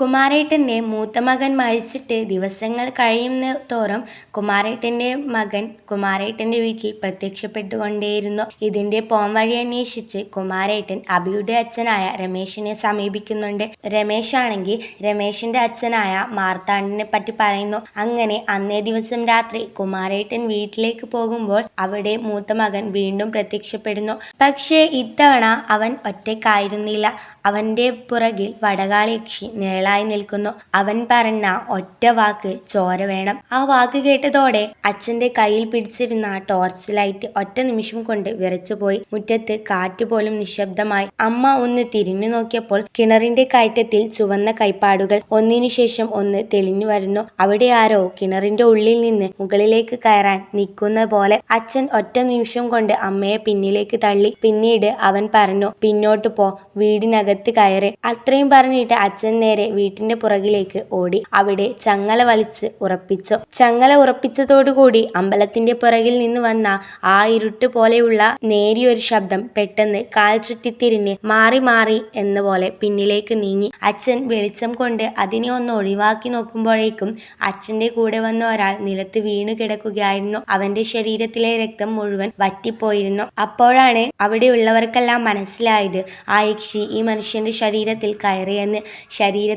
കുമാരേട്ടന്റെ മൂത്ത മകൻ മരിച്ചിട്ട് ദിവസങ്ങൾ കഴിയുന്ന തോറും കുമാരേട്ടന്റെ മകൻ കുമാരേട്ടന്റെ വീട്ടിൽ പ്രത്യക്ഷപ്പെട്ടുകൊണ്ടേയിരുന്നു. ഇതിന്റെ പോംവഴി അന്വേഷിച്ച് കുമാരേട്ടൻ അബിയുടെ അച്ഛനായ രമേശിനെ സമീപിക്കുന്നുണ്ട്. രമേശാണെങ്കിൽ രമേശിന്റെ അച്ഛനായ മാർത്താണ്ഡനെപ്പറ്റി പറയുന്നു. അങ്ങനെ അന്നേ ദിവസം രാത്രി കുമാരേട്ടൻ വീട്ടിലേക്ക് പോകുമ്പോൾ അവിടെ മൂത്ത മകൻ വീണ്ടും പ്രത്യക്ഷപ്പെടുന്നു. പക്ഷേ ഇത്തവണ അവൻ ഒറ്റയ്ക്കായിരുന്നില്ല. അവന്റെ പുറകിൽ വടകാളിയക്ഷി നിഴലായി നിൽക്കുന്നു. അവൻ പറഞ്ഞ ഒറ്റ വാക്ക് ചോര വേണം. ആ വാക്ക് കേട്ടതോടെ അച്ഛന്റെ കയ്യിൽ പിടിച്ചിരുന്ന ടോർച്ച് ലൈറ്റ് ഒറ്റ നിമിഷം കൊണ്ട് വിറച്ചുപോയി. മുറ്റത്ത് കാറ്റ് പോലും നിശബ്ദമായി അമ്മ ഒന്ന് തിരിഞ്ഞു നോക്കിയപ്പോൾ കിണറിന്റെ കയറ്റത്തിൽ ചുവന്ന കൈപ്പാടുകൾ ഒന്നിനു ശേഷം ഒന്ന് തെളിഞ്ഞു വരുന്നു. അവിടെ ആരോ കിണറിന്റെ ഉള്ളിൽ നിന്ന് മുകളിലേക്ക് കയറാൻ നിൽക്കുന്ന പോലെ. അച്ഛൻ ഒറ്റ നിമിഷം കൊണ്ട് അമ്മയെ പിന്നിലേക്ക് തള്ളി. പിന്നീട് അവൻ പറഞ്ഞു "പിന്നോട്ട് പോ, വീടിനകത്ത് കയറി " അത്രയും പറഞ്ഞിട്ട് അച്ഛൻ നേരെ വീട്ടിന്റെ പുറകിലേക്ക് ഓടി. അവിടെ ചങ്ങല വലിച്ച് ഉറപ്പിച്ചു. ചങ്ങല ഉറപ്പിച്ചതോടുകൂടി അമ്പലത്തിന്റെ പുറകിൽ നിന്ന് വന്ന ആ ഇരുട്ട് പോലെയുള്ള നേരിയൊരു ശബ്ദം പെട്ടെന്ന് കാൽ ചുറ്റിത്തിരിഞ്ഞ് മാറി മാറി എന്ന പോലെ പിന്നിലേക്ക് നീങ്ങി. അച്ഛൻ വെളിച്ചം കൊണ്ട് അതിനെ ഒന്ന് ഒഴിവാക്കി നോക്കുമ്പോഴേക്കും അച്ഛന്റെ കൂടെ വന്ന ഒരാൾ നിലത്ത് വീണ് കിടക്കുകയായിരുന്നു. അവന്റെ ശരീരത്തിലെ രക്തം മുഴുവൻ വറ്റിപ്പോയിരുന്നു. അപ്പോഴാണ് അവിടെയുള്ളവർക്കെല്ലാം മനസ്സിലായത് ആ യക്ഷി ഈ മനുഷ്യന്റെ ശരീരത്തിൽ കയറിയെന്ന്.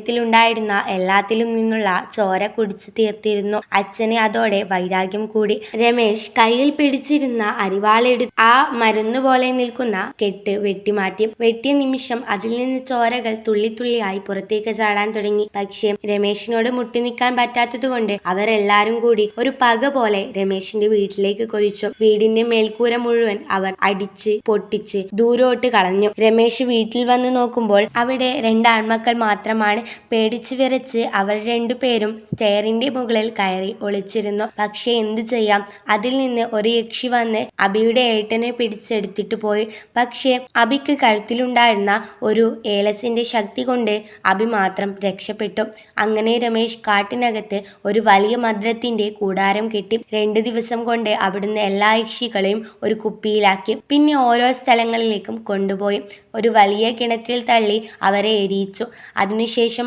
ശരീരത്തിലുണ്ടായിരുന്ന എല്ലാത്തിലും നിന്നുള്ള ചോര കുടിച്ചു തീർത്തിരുന്നു. അച്ഛന് അതോടെ വൈരാഗ്യം കൂടി. രമേശ് കയ്യിൽ പിടിച്ചിരുന്ന അരിവാളെടു ആ മരുന്നുപോലെ നിൽക്കുന്ന കെട്ട് വെട്ടിമാറ്റി. വെട്ടിയ നിമിഷം അതിൽ നിന്ന് ചോരകൾ തുള്ളി തുള്ളിത്തുള്ളിയായി പുറത്തേക്ക് ചാടാൻ തുടങ്ങി. പക്ഷേ രമേശിനോട് മുട്ടി നിൽക്കാൻ പറ്റാത്തതുകൊണ്ട് അവരെല്ലാരും കൂടി ഒരു പക പോലെ രമേശിന്റെ വീട്ടിലേക്ക് കൊതിച്ചു വീടിന്റെ മേൽക്കൂര മുഴുവൻ അവർ അടിച്ച് പൊട്ടിച്ച് ദൂരോട്ട് കളഞ്ഞു. രമേശ് വീട്ടിൽ വന്ന് നോക്കുമ്പോൾ അവിടെ രണ്ടാൺമക്കൾ മാത്രമാണ്. പേടിച്ച് വിറച്ച് അവർ രണ്ടുപേരും സ്റ്റെയറിന്റെ മുകളിൽ കയറി ഒളിച്ചിരുന്നു. പക്ഷെ എന്ത് ചെയ്യാം. അതിൽ നിന്ന് ഒരു യക്ഷി വന്ന് അബിയുടെ ഏട്ടനെ പിടിച്ചെടുത്തിട്ട് പോയി. പക്ഷേ അബിക്ക് കഴുത്തിലുണ്ടായിരുന്ന ഒരു ഏലസിന്റെ ശക്തി കൊണ്ട് അബി മാത്രം രക്ഷപ്പെട്ടു. അങ്ങനെ രമേശ് കാട്ടിനകത്ത് ഒരു വലിയ മദ്രത്തിന്റെ കൂടാരം കെട്ടി. രണ്ട് ദിവസം കൊണ്ട് അവിടുന്ന് എല്ലാ യക്ഷികളെയും ഒരു കുപ്പിയിലാക്കി. പിന്നെ ഓരോ സ്ഥലങ്ങളിലേക്കും കൊണ്ടുപോയി ഒരു വലിയ കിണറ്റിൽ തള്ളി അവരെ എരിയിച്ചു.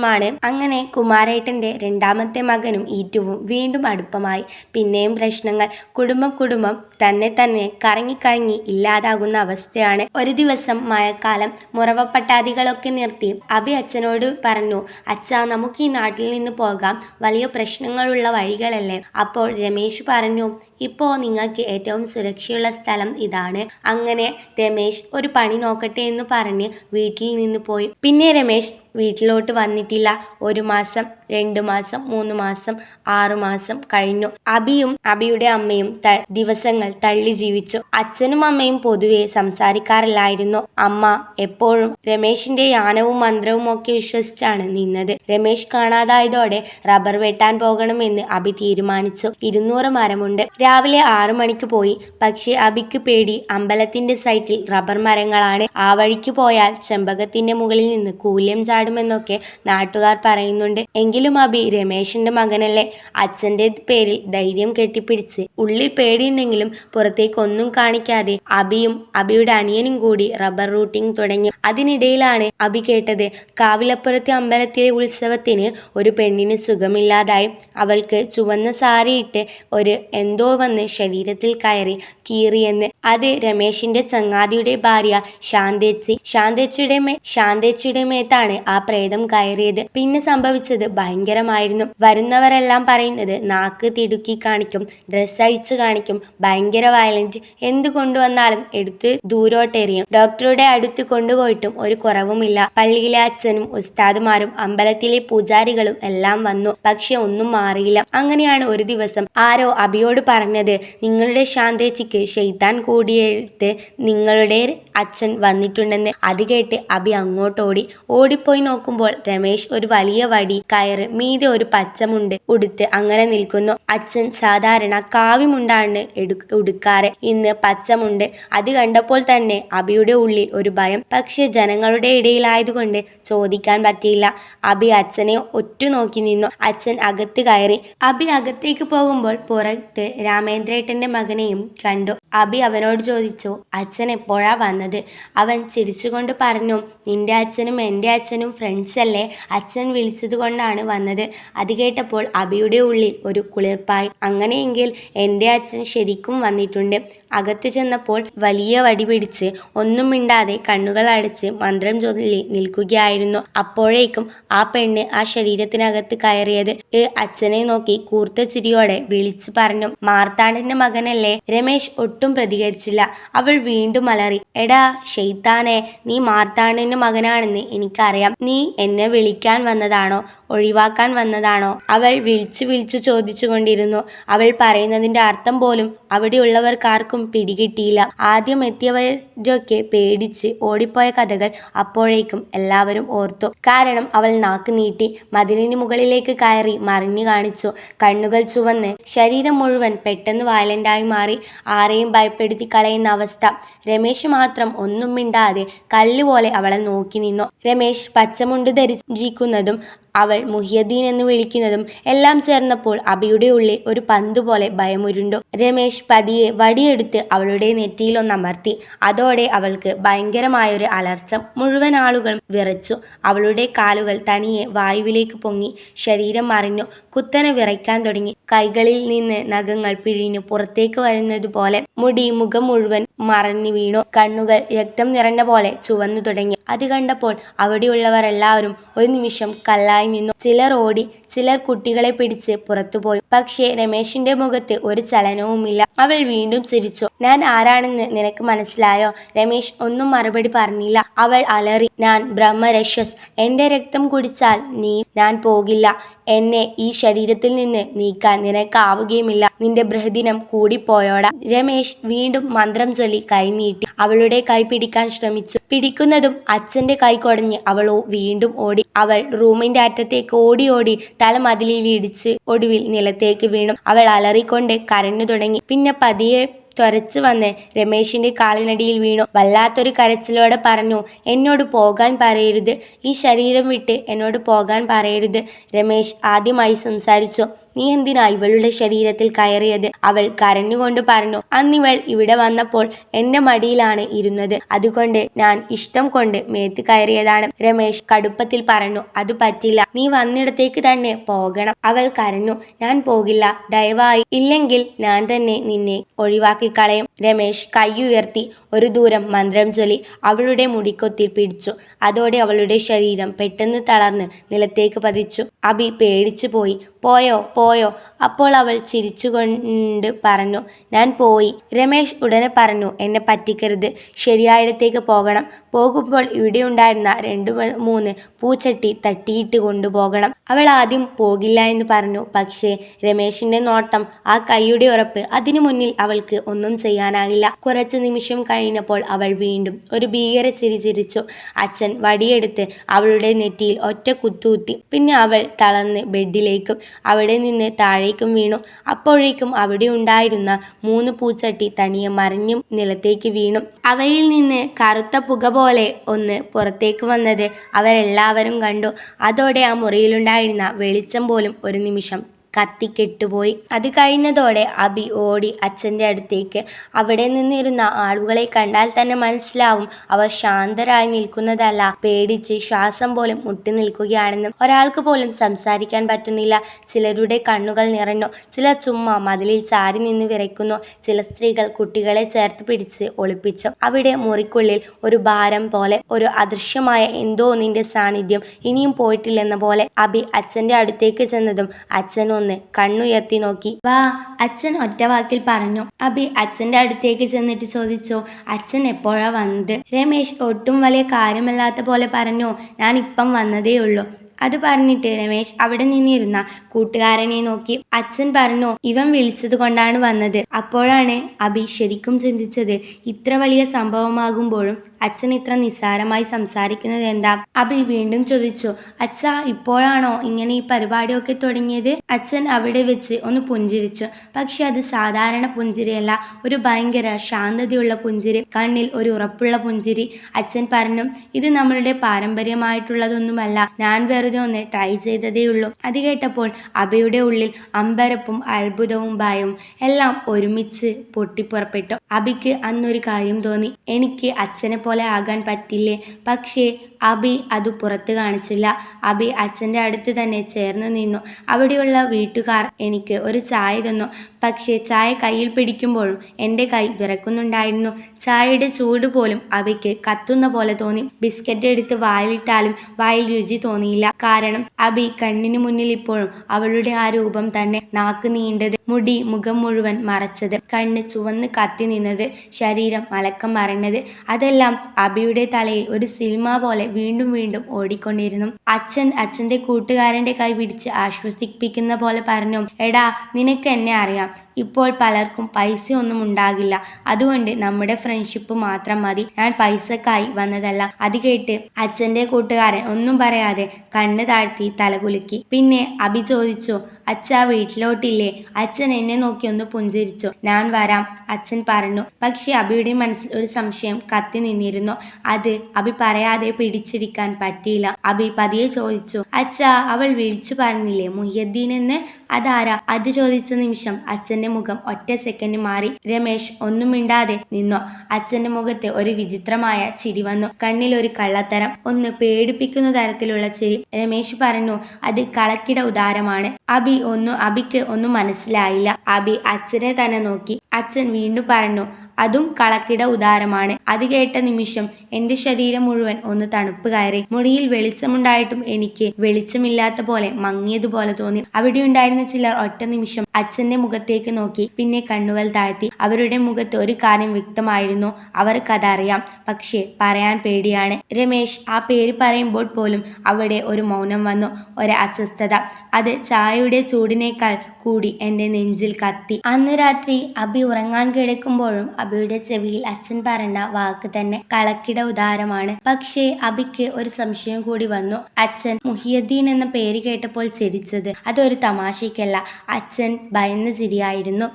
അതിനുശേഷമാണ് അങ്ങനെ കുമാരേട്ടന്റെ രണ്ടാമത്തെ മകനും ഈറ്റുവും വീണ്ടും അടുപ്പമായി. പിന്നെയും പ്രശ്നങ്ങൾ. കുടുംബം കുടുംബം തന്നെ തന്നെ കറങ്ങിക്കറങ്ങി ഇല്ലാതാകുന്ന അവസ്ഥയാണ്. ഒരു ദിവസം മഴക്കാലം. മുറവപ്പട്ടാതികളൊക്കെ നിർത്തി അഭി അച്ഛനോട് പറഞ്ഞു അച്ഛ നമുക്ക് ഈ നാട്ടിൽ നിന്ന് പോകാം. വലിയ പ്രശ്നങ്ങളുള്ള വഴികളല്ലേ. " അപ്പോൾ രമേശ് പറഞ്ഞു ഇപ്പോൾ നിങ്ങൾക്ക് ഏറ്റവും സുരക്ഷയുള്ള സ്ഥലം ഇതാണ്. " അങ്ങനെ രമേശ് ഒരു പണി നോക്കട്ടെ എന്ന് പറഞ്ഞ് വീട്ടിൽ നിന്ന് പോയി. പിന്നെ രമേശ് വീട്ടിലോട്ട് വന്നിട്ടില്ല. ഒരു മാസം രണ്ട് മാസം മൂന്ന് മാസം ആറു മാസം കഴിഞ്ഞു. അബിയും അബിയുടെ അമ്മയും ദിവസങ്ങൾ തള്ളി ജീവിച്ചു. അച്ഛനും അമ്മയും പൊതുവെ സംസാരിക്കാറില്ലായിരുന്നു. അമ്മ എപ്പോഴും രമേശിന്റെ യാനവും മന്ത്രവും ഒക്കെ വിശ്വസിച്ചാണ് നിന്നത്. രമേശ് കാണാതായതോടെ റബ്ബർ വെട്ടാൻ പോകണമെന്ന് അബി തീരുമാനിച്ചു. ഇരുന്നൂറ് മരമുണ്ട്. രാവിലെ ആറു മണിക്ക് പോയി. പക്ഷേ അബിക്ക് പേടി അമ്പലത്തിന്റെ സൈറ്റിൽ റബ്ബർ മരങ്ങളാണ്. ആ വഴിക്ക് പോയാൽ ചെമ്പകത്തിന്റെ മുകളിൽ നിന്ന് കൂല്യം ചാടുമെന്നൊക്കെ നാട്ടുകാർ പറയുന്നുണ്ട്. എങ്കിലും അബി രമേശിന്റെ മകനല്ലേ. അച്ഛന്റെ പേരിൽ ധൈര്യം കെട്ടിപ്പിടിച്ച് ഉള്ളിൽ പേടിയുണ്ടെങ്കിലും പുറത്തേക്ക് ഒന്നും കാണിക്കാതെ അബിയും അബിയുടെ അനിയനും കൂടി റബ്ബർ റൂട്ടിംഗ് തുടങ്ങി. അതിനിടയിലാണ് അബി കേട്ടത് കാവിലപ്പുറത്തെ അമ്പലത്തിലെ ഉത്സവത്തിന് ഒരു പെണ്ണിന് സുഖമില്ലാതായി. അവൾക്ക് ചുവന്ന സാരിയിട്ട് ഒരു എന്തോ വന്ന് ശരീരത്തിൽ കയറി കീറിയെന്ന്. അത് രമേശിന്റെ ചങ്ങാതിയുടെ ഭാര്യ ശാന്തേച്ചി. ശാന്തേച്ചിയുടെ മേ ശാന്തേച്ചിയുടെ മേത്താണ് ആ പ്രേതം കയറിയത്. പിന്നെ സംഭവിച്ചത് ഭയങ്കരമായിരുന്നു. വരുന്നവരെല്ലാം പറയുന്നത് നാക്ക് തിടുക്കി കാണിക്കും. ഡ്രസ്സ് അഴിച്ച് കാണിക്കും. ഭയങ്കര വയലന്റ്. എന്ത് കൊണ്ടുവന്നാലും എടുത്ത് ദൂരോട്ടെറിയും. ഡോക്ടറുടെ അടുത്ത് കൊണ്ടുപോയിട്ടും ഒരു കുറവുമില്ല. പള്ളിയിലെ അച്ഛനും ഉസ്താദുമാരും അമ്പലത്തിലെ പൂജാരികളും എല്ലാം വന്നു. പക്ഷെ ഒന്നും മാറിയില്ല. അങ്ങനെയാണ് ഒരു ദിവസം ആരോ അഭിയോട് പറഞ്ഞത് നിങ്ങളുടെ ശാന്തേച്ചിക്ക് ഷെയ്ത്താൻ കൂടിയെടുത്ത് നിങ്ങളുടെ അച്ഛൻ വന്നിട്ടുണ്ടെന്ന്. അത് കേട്ട് അഭി അങ്ങോട്ടോടി. ഓടിപ്പോയി നോക്കുമ്പോൾ രമേശ് ഒരു വലിയ വടി കയറ് മീതെ ഒരു പച്ചമുണ്ട് ഉടുത്ത് അങ്ങനെ നിൽക്കുന്നു. അച്ഛൻ സാധാരണ കാവിമുണ്ടാണ് എടു ഉടുക്കാറ്. ഇന്ന് പച്ചമുണ്ട് അത് കണ്ടപ്പോൾ തന്നെ അഭിയുടെ ഉള്ളിൽ ഒരു ഭയം. പക്ഷെ ജനങ്ങളുടെ ഇടയിലായതുകൊണ്ട് ചോദിക്കാൻ പറ്റിയില്ല. അഭി അച്ഛനെ ഒറ്റുനോക്കി നിന്നു. അച്ഛൻ അകത്ത് കയറി. അഭി അകത്തേക്ക് പോകുമ്പോൾ പുറത്ത് രാമേന്ദ്രേട്ടന്റെ മകനെയും കണ്ടു. അഭി അവനോട് ചോദിച്ചു "അച്ഛൻ എപ്പോഴാ വന്നത്? " അവൻ ചിരിച്ചുകൊണ്ട് പറഞ്ഞു "നിന്റെ അച്ഛനും എന്റെ അച്ഛനും ഫ്രണ്ട്സ് അല്ലേ? അച്ഛൻ വിളിച്ചത് കൊണ്ടാണ് വന്നത്. അത് കേട്ടപ്പോൾ അബിയുടെ ഉള്ളിൽ ഒരു കുളിർപ്പായി. അങ്ങനെയെങ്കിൽ എന്റെ അച്ഛൻ ശരിക്കും വന്നിട്ടുണ്ട്. അകത്ത് ചെന്നപ്പോൾ വലിയ വടി പിടിച്ച് ഒന്നും മിണ്ടാതെ കണ്ണുകൾ അടച്ച് മന്ത്രം ചൊല്ലി നിൽക്കുകയായിരുന്നു. അപ്പോഴേക്കും ആ പെണ്ണ് ആ ശരീരത്തിനകത്ത് കയറിയത്. അച്ഛനെ നോക്കി കൂർത്ത ചിരിയോടെ വിളിച്ചു പറഞ്ഞു മാർത്താണ്ഡന്റെ മകനല്ലേ? രമേശ് ഒട്ടും പ്രതികരിച്ചില്ല. അവൾ വീണ്ടും അലറി എടാ ഷെയ്ത്താനെ നീ മാർത്താണ്ഡന്റെ മകനാണെന്ന് എനിക്കറിയാം. നീ എന്നെ വിളിക്കാൻ വന്നതാണോ? ഒഴിവാക്കാൻ വന്നതാണോ? അവൾ വിളിച്ചു വിളിച്ചു ചോദിച്ചുകൊണ്ടിരുന്നു. അവൾ പറയുന്നതിന്റെ അർത്ഥം പോലും അവിടെയുള്ളവർക്കാർക്കും പിടികിട്ടിയില്ല. ആദ്യം എത്തിയവരൊക്കെ പേടിച്ച് ഓടിപ്പോയ കഥകൾ അപ്പോഴേക്കും എല്ലാവരും ഓർത്തു. കാരണം അവൾ നാക്ക് നീട്ടി മതിലിന് മുകളിലേക്ക് കയറി മറിഞ്ഞു കാണിച്ചു. കണ്ണുകൾ ചുവന്ന് ശരീരം മുഴുവൻ പെട്ടെന്ന് വയലന്റായി മാറി. ആരെയും ഭയപ്പെടുത്തി കളയുന്ന അവസ്ഥ. രമേശ് മാത്രം ഒന്നും മിണ്ടാതെ കല്ലുപോലെ അവളെ നോക്കി നിന്നു. രമേശ് പച്ചമുണ്ട് ധരിച്ചിരിക്കുന്നതും അവൾ മുഹിയദ്ദീൻ എന്ന് വിളിക്കുന്നതും എല്ലാം ചേർന്നപ്പോൾ അബിയുടെ ഉള്ളിൽ ഒരു പന്ത് പോലെ ഭയമുരുണ്ടു. രമേശ് പതിയെ വടിയെടുത്ത് അവളുടെ നെറ്റിയിലൊന്നമർത്തി അതോടെ അവൾക്ക് ഭയങ്കരമായൊരു അലർച്ച മുഴുവൻ ആളുകളും വിറച്ചു. അവളുടെ കാലുകൾ തനിയെ വായുവിലേക്ക് പൊങ്ങി. ശരീരം മറിഞ്ഞു. കുത്തനെ വിറയ്ക്കാൻ തുടങ്ങി. കൈകളിൽ നിന്ന് നഖങ്ങൾ പിഴിഞ്ഞു പുറത്തേക്ക് വരുന്നത് പോലെ മുടി മുഖം മുഴുവൻ മറഞ്ഞു വീണു. കണ്ണുകൾ രക്തം നിറഞ്ഞ പോലെ ചുവന്നു തുടങ്ങി. അത് കണ്ടപ്പോൾ അവിടെയുള്ളവർ എല്ലാവരും ഒരു നിമിഷം കല്ലായി നിന്നു. ചിലർ ഓടി ചിലർ കുട്ടികളെ പിടിച്ച് പുറത്തുപോയി പക്ഷേ രമേശിന്റെ മുഖത്ത് ഒരു ചലനവുമില്ല. അവൾ വീണ്ടും ചിരിച്ചു. ഞാൻ ആരാണെന്ന് നിനക്ക് മനസ്സിലായോ രമേശ് ഒന്നും മറുപടി പറഞ്ഞില്ല. അവൾ അലറി ഞാൻ ബ്രഹ്മരക്ഷസ്. എന്റെ രക്തം കുടിച്ചാൽ നീ ഞാൻ പോകില്ല. എന്നെ ഈ ശരീരത്തിൽ നിന്ന് നീക്കാൻ നിനക്കാവുകയുമില്ല. നിന്റെ ബൃഹദിനം കൂടിപ്പോയോടാ രമേശ് വീണ്ടും മന്ത്രം ചൊല്ലി കൈ നീട്ടി. അവളുടെ കൈ പിടിക്കാൻ ശ്രമിച്ചു. പിടിക്കുന്നതും അച്ഛന്റെ കൈ കൊടഞ്ഞ് അവളോ വീണ്ടും ഓടി. അവൾ റൂമിന്റെ അറ്റത്തേക്ക് ഓടി ഓടി തല മതിലിൽ ഇടിച്ച് ഒടുവിൽ നിലത്തേക്ക് വീണു. അവൾ അലറിക്കൊണ്ട് കരഞ്ഞു തുടങ്ങി. പിന്നെ പതിയെ തുരച്ചു വന്ന് രമേശിന്റെ കാലിനടിയിൽ വീണു. വല്ലാത്തൊരു കരച്ചിലോടെ പറഞ്ഞു എന്നോട് പോകാൻ പറയരുത്. ഈ ശരീരം വിട്ട് എന്നോട് പോകാൻ പറയരുത്. രമേശ് ആദ്യമായി സംസാരിച്ചു. നീ എന്തിനാ ഇവളുടെ ശരീരത്തിൽ കയറിയത്? അവൾ കരഞ്ഞുകൊണ്ട് പറഞ്ഞു അന്നിവൾ ഇവിടെ വന്നപ്പോൾ എന്റെ മടിയിലാണ് ഇരുന്നത്. അതുകൊണ്ട് ഞാൻ ഇഷ്ടം കൊണ്ട് മേത്ത് കയറിയതാണ്. രമേശ് കടുപ്പത്തിൽ പറഞ്ഞു അത് പറ്റില്ല. നീ വന്നിടത്തേക്ക് തന്നെ പോകണം. അവൾ കരഞ്ഞു ഞാൻ പോകില്ല. ദയവായി ഇല്ലെങ്കിൽ ഞാൻ തന്നെ നിന്നെ ഒഴിവാക്കി കളയും രമേശ് കൈയുയർത്തി ഒരു ദൂരം മന്ത്രം ചൊല്ലി അവളുടെ മുടിക്കൊത്തിൽ പിടിച്ചു. അതോടെ അവളുടെ ശരീരം പെട്ടെന്ന് തളർന്ന് നിലത്തേക്ക് പതിച്ചു. അബി പേടിച്ചു പോയി പോയോ പോയോ? അപ്പോൾ അവൾ ചിരിച്ചുകൊണ്ട് പറഞ്ഞു ഞാൻ പോയി. രമേശ് ഉടനെ പറഞ്ഞു എന്നെ പറ്റിക്കരുത്. ശരിയായിടത്തേക്ക് പോകണം. പോകുമ്പോൾ ഇവിടെ ഉണ്ടായിരുന്ന രണ്ട് മൂന്ന് പൂച്ചട്ടി തട്ടിയിട്ട് കൊണ്ടുപോകണം. അവൾ ആദ്യം പോകില്ല എന്ന് പറഞ്ഞു. പക്ഷേ രമേശിന്റെ നോട്ടം ആ കൈയുടെ ഉറപ്പ് അതിനു മുന്നിൽ അവൾക്ക് ഒന്നും ചെയ്യാനാകില്ല. കുറച്ച് നിമിഷം കഴിഞ്ഞപ്പോൾ അവൾ വീണ്ടും ഒരു ഭീകര ചിരി ചിരിച്ചു. അച്ഛൻ വടിയെടുത്ത് അവളുടെ നെറ്റിയിൽ ഒറ്റ കുത്തുകുത്തി. പിന്നെ അവൾ തളർന്ന് ബെഡിലേക്കും. അവിടെ നിന്ന് താഴേക്കും വീണു. അപ്പോഴേക്കും അവിടെ ഉണ്ടായിരുന്ന മൂന്ന് പൂച്ചട്ടി തനിയെ മറിഞ്ഞും നിലത്തേക്ക് വീണു. അവയിൽ നിന്ന് കറുത്ത പുക പോലെ ഒന്ന് പുറത്തേക്ക് വന്നത് അവരെല്ലാവരും കണ്ടു. അതോടെ ആ മുറിയിലുണ്ടായിരുന്ന വെളിച്ചം പോലും ഒരു നിമിഷം കത്തിക്കെട്ടുപോയി. അത് കഴിഞ്ഞതോടെ അബി ഓടി അച്ഛന്റെ അടുത്തേക്ക്. അവിടെ നിന്നിരുന്ന ആളുകളെ കണ്ടാൽ തന്നെ മനസ്സിലാവും അവർ ശാന്തരായി നിൽക്കുന്നതല്ല. പേടിച്ച് ശ്വാസം പോലും മുട്ടി നിൽക്കുകയാണെന്നും ഒരാൾക്ക് പോലും സംസാരിക്കാൻ പറ്റുന്നില്ല. ചിലരുടെ കണ്ണുകൾ നിറഞ്ഞു. ചില ചുമ്മാ മതിലിൽ ചാരി നിന്ന് വിറയ്ക്കുന്നു. ചില സ്ത്രീകൾ കുട്ടികളെ ചേർത്ത് പിടിച്ച് ഒളിപ്പിച്ചു. അവിടെ മുറിക്കുള്ളിൽ ഒരു ഭാരം പോലെ ഒരു അദൃശ്യമായ എന്തോ നിന്റെ സാന്നിധ്യം. ഇനിയും പോയിട്ടില്ലെന്ന പോലെ അബി അച്ഛന്റെ അടുത്തേക്ക് ചെന്നതും അച്ഛൻ ഒന്ന് കണ്ണുയർത്തി നോക്കി. വാ അച്ഛൻ ഒറ്റവാക്കിൽ പറഞ്ഞു. അബി അച്ഛന്റെ അടുത്തേക്ക് ചെന്നിട്ട് ചോദിച്ചു അച്ഛൻ എപ്പോഴാ വന്നത്? രമേശ് ഒട്ടും വലിയ കാര്യമല്ലാത്ത പോലെ പറഞ്ഞു ഞാൻ ഇപ്പം വന്നതേ ഉള്ളൂ അത് പറഞ്ഞിട്ട് രമേശ് അവിടെ നിന്നിരുന്ന കൂട്ടുകാരനെ നോക്കി. അച്ഛൻ പറഞ്ഞു ഇവൻ വിളിച്ചത് കൊണ്ടാണ് വന്നത്. അപ്പോഴാണ് അബി ശരിക്കും ചിന്തിച്ചത് ഇത്ര വലിയ സംഭവമാകുമ്പോഴും അച്ഛൻ ഇത്ര നിസ്സാരമായി സംസാരിക്കുന്നത് എന്താ? അബി വീണ്ടും ചോദിച്ചു അച്ഛ ഇപ്പോഴാണോ ഇങ്ങനെ ഈ പരിപാടിയൊക്കെ തുടങ്ങിയത്? അച്ഛൻ അവിടെ വെച്ച് ഒന്ന് പുഞ്ചിരിച്ചു. പക്ഷെ അത് സാധാരണ പുഞ്ചിരിയല്ല ഒരു ഭയങ്കര ശാന്തതയുള്ള പുഞ്ചിരി കണ്ണിൽ ഒരു ഉറപ്പുള്ള പുഞ്ചിരി. അച്ഛൻ പറഞ്ഞു ഇത് നമ്മളുടെ പാരമ്പര്യമായിട്ടുള്ളതൊന്നുമല്ല. ഞാൻ വെറുതെ ഒന്ന് ട്രൈ ചെയ്തതേയുള്ളൂ അത് കേട്ടപ്പോൾ അബയുടെ ഉള്ളിൽ അമ്പരപ്പും അത്ഭുതവും ഭയവും എല്ലാം ഒരുമിച്ച് പൊട്ടിപ്പുറപ്പെട്ടു. അബിക്ക് അന്നൊരു കാര്യം തോന്നി. എനിക്ക് അച്ഛനെ പോലെ ആകാൻ പറ്റില്ലേ? പക്ഷേ അബി അത് പുറത്ത് കാണിച്ചില്ല. അബി അച്ഛന്റെ അടുത്ത് തന്നെ ചേർന്ന് നിന്നു. അവിടെയുള്ള വീട്ടുകാർ എനിക്ക് ഒരു ചായ തന്നു. പക്ഷേ ചായ കയ്യിൽ പിടിക്കുമ്പോഴും എന്റെ കൈ വിറക്കുന്നുണ്ടായിരുന്നു. ചായയുടെ ചൂട് പോലും അബിക്ക് കത്തുന്ന പോലെ തോന്നി. ബിസ്ക്കറ്റ് എടുത്ത് വായിലിട്ടാലും വായിൽ രുചി തോന്നിയില്ല. കാരണം അബി കണ്ണിന് മുന്നിൽ ഇപ്പോഴും അവളുടെ ആ രൂപം തന്നെ നാക്ക് നീണ്ടത് മുടി മുഖം മുഴുവൻ മറച്ചത്. കണ്ണ് ചുവന്ന് കത്തി നിന്നത്. ശരീരം മലക്കം മറഞ്ഞത്. അതെല്ലാം അബിയുടെ തലയിൽ ഒരു സിനിമ പോലെ വീണ്ടും വീണ്ടും ഓടിക്കൊണ്ടിരുന്നു. അച്ഛൻ അച്ഛന്റെ കൂട്ടുകാരന്റെ കൈ പിടിച്ച് ആശ്വസിപ്പിക്കുന്ന പോലെ പറഞ്ഞു എടാ നിനക്ക് എന്നെ അറിയാം. ഇപ്പോൾ പലർക്കും പൈസ ഒന്നും ഉണ്ടാകില്ല. അതുകൊണ്ട് നമ്മുടെ ഫ്രണ്ട്ഷിപ്പ് മാത്രം മതി. ഞാൻ പൈസക്കായി വന്നതല്ല. അത് കേട്ട് അച്ഛന്റെ കൂട്ടുകാരൻ ഒന്നും പറയാതെ കണ്ണ് താഴ്ത്തി തലകുലുക്കി. പിന്നെ അഭി ചോദിച്ചു അച്ഛ വീട്ടിലോട്ടില്ലേ? അച്ഛൻ എന്നെ നോക്കി ഒന്ന് പുഞ്ചിരിച്ചു. ഞാൻ വരാം അച്ഛൻ പറഞ്ഞു. പക്ഷേ അബിയുടെ മനസ്സിൽ ഒരു സംശയം കത്തി നിന്നിരുന്നു. അത് അബി പറയാതെ പിടിച്ചിരിക്കാൻ പറ്റിയില്ല. അബി പതിയെ ചോദിച്ചു അച്ഛ അവൾ വിളിച്ചു പറഞ്ഞില്ലേ? മുഹ്യദ്ദീൻ എന്ന് അതാരാ? അത് ചോദിച്ച നിമിഷം അച്ഛന്റെ മുഖം ഒറ്റ സെക്കൻഡ് മാറി. രമേശ് ഒന്നും മിണ്ടാതെ നിന്നു. അച്ഛന്റെ മുഖത്ത് ഒരു വിചിത്രമായ ചിരി വന്നു. കണ്ണിൽ ഒരു കള്ളത്തരം. ഒന്ന് പേടിപ്പിക്കുന്ന തരത്തിലുള്ള ചിരി. രമേശ് പറഞ്ഞു അത് കളക്കിട ഉദാരമാണ്. അബി ഒന്നും അബിക്ക് ഒന്നും മനസ്സിലായില്ല. അബി അച്ഛനെ തന്നെ നോക്കി. അച്ഛൻ വീണ്ടും പറഞ്ഞു അതും കളക്കിട ഉദാരമാണ്. അത് കേട്ട നിമിഷം എന്റെ ശരീരം മുഴുവൻ ഒന്ന് തണുപ്പ് കയറി. മുടിയിൽ വെളിച്ചമുണ്ടായിട്ടും എനിക്ക് വെളിച്ചമില്ലാത്ത പോലെ മങ്ങിയതുപോലെ തോന്നി. അവിടെ ഉണ്ടായിരുന്ന ചിലർ ഒറ്റ നിമിഷം അച്ഛന്റെ മുഖത്തേക്ക് നോക്കി പിന്നെ കണ്ണുകൾ താഴ്ത്തി. അവരുടെ മുഖത്ത് ഒരു കാര്യം വ്യക്തമായിരുന്നു. അവർക്ക് അറിയാം പക്ഷേ പറയാൻ പേടിയാണ്. രമേശ് ആ പേര് പറയുമ്പോൾ പോലും അവിടെ ഒരു മൗനം വന്നു. ഒരു അസ്വസ്ഥത. അത് ചായയുടെ ചൂടിനേക്കാൾ കൂടി എന്റെ നെഞ്ചിൽ കത്തി. അന്ന് രാത്രി അബി ഉറങ്ങാൻ കിടക്കുമ്പോഴും അബിയുടെ ചെവിയിൽ അച്ഛൻ പറഞ്ഞ വാക്ക് തന്നെ കളക്കിട ഉദാരമാണ്. പക്ഷേ അബിക്ക് ഒരു സംശയം കൂടി വന്നു. അച്ഛൻ മുഹിയദ്ദീൻ എന്ന പേര് കേട്ടപ്പോൾ ചിരിച്ചത്. അതൊരു തമാശയ്ക്കല്ല. അച്ഛൻ ഭയന്ന ചിരിയായിരുന്നു.